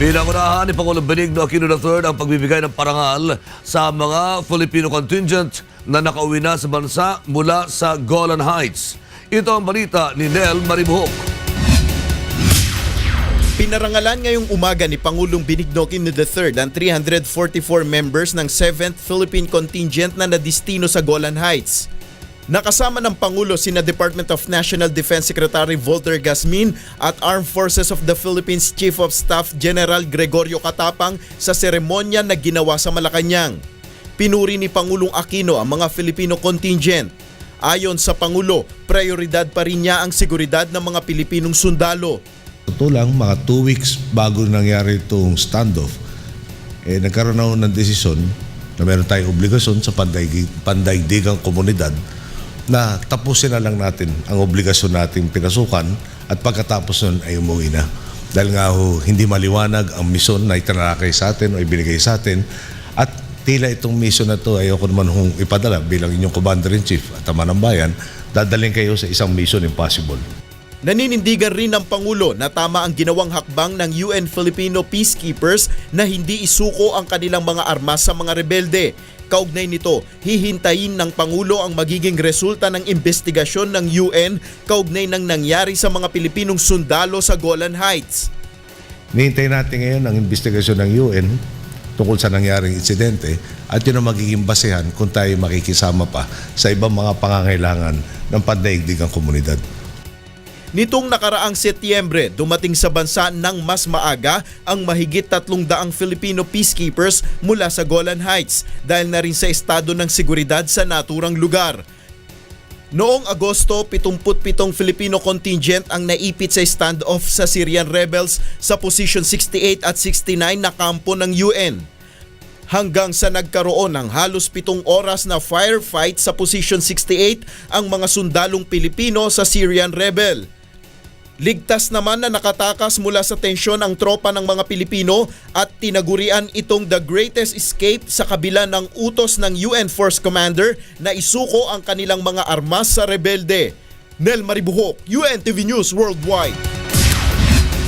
Pinangunahan ni Pangulong Benigno Aquino III ang pagbibigay ng parangal sa mga Filipino contingent na nakauwi na sa bansa mula sa Golan Heights. Ito ang balita ni Nel Maribuhok. Pinarangalan ngayong umaga ni Pangulong Benigno Aquino III ang 344 members ng 7th Philippine Contingent na nadistino sa Golan Heights. Nakasama ng Pangulo sina Department of National Defense Secretary Volter Gasmin at Armed Forces of the Philippines Chief of Staff General Gregorio Katapang sa seremonya na ginawa sa Malacanang. Pinuri ni Pangulong Aquino ang mga Filipino contingent. Ayon sa Pangulo, prioridad pa rin niya ang seguridad ng mga Pilipinong sundalo. Totoo lang, mga two weeks bago nangyari itong standoff, eh, nagkaroon na ng desisyon na meron tayong obligasyon sa pandaig, pandaigdigang komunidad na tapusin na lang natin ang obligasyon nating pinasukan at pagkatapos nun ay umuwi na. Dahil nga ho, hindi maliwanag ang misyon na itinalakay sa atin o ibinigay sa atin at tila itong mission na to ayoko naman hong ipadala bilang inyong commander-in-chief at ama ng bayan, dadaling kayo sa isang mission impossible. Naninindigan rin ng Pangulo na tama ang ginawang hakbang ng UN Filipino peacekeepers na hindi isuko ang kanilang mga armas sa mga rebelde. Kaugnay nito, hihintayin ng Pangulo ang magiging resulta ng investigasyon ng UN kaugnay ng nangyari sa mga Pilipinong sundalo sa Golan Heights. Nihintay natin ngayon ang investigasyon ng UN tungkol sa nangyaring insidente at yun ang magiging basehan kung tayo makikisama pa sa ibang mga pangangailangan ng pandaigdigang komunidad. Nitong nakaraang Setyembre, dumating sa bansa ng mas maaga ang mahigit 300 Filipino peacekeepers mula sa Golan Heights dahil na rin sa estado ng seguridad sa naturang lugar. Noong Agosto, 77 Filipino contingent ang naipit sa standoff sa Syrian rebels sa position 68 at 69 na kampo ng UN hanggang sa nagkaroon ng halos pitong oras na firefight sa position 68 ang mga sundalong Pilipino sa Syrian rebel. Ligtas naman na nakatakas mula sa tensyon ang tropa ng mga Pilipino at tinagurian itong the greatest escape sa kabila ng utos ng UN Force Commander na isuko ang kanilang mga armas sa rebelde. Nel Maribuhok, UNTV News Worldwide.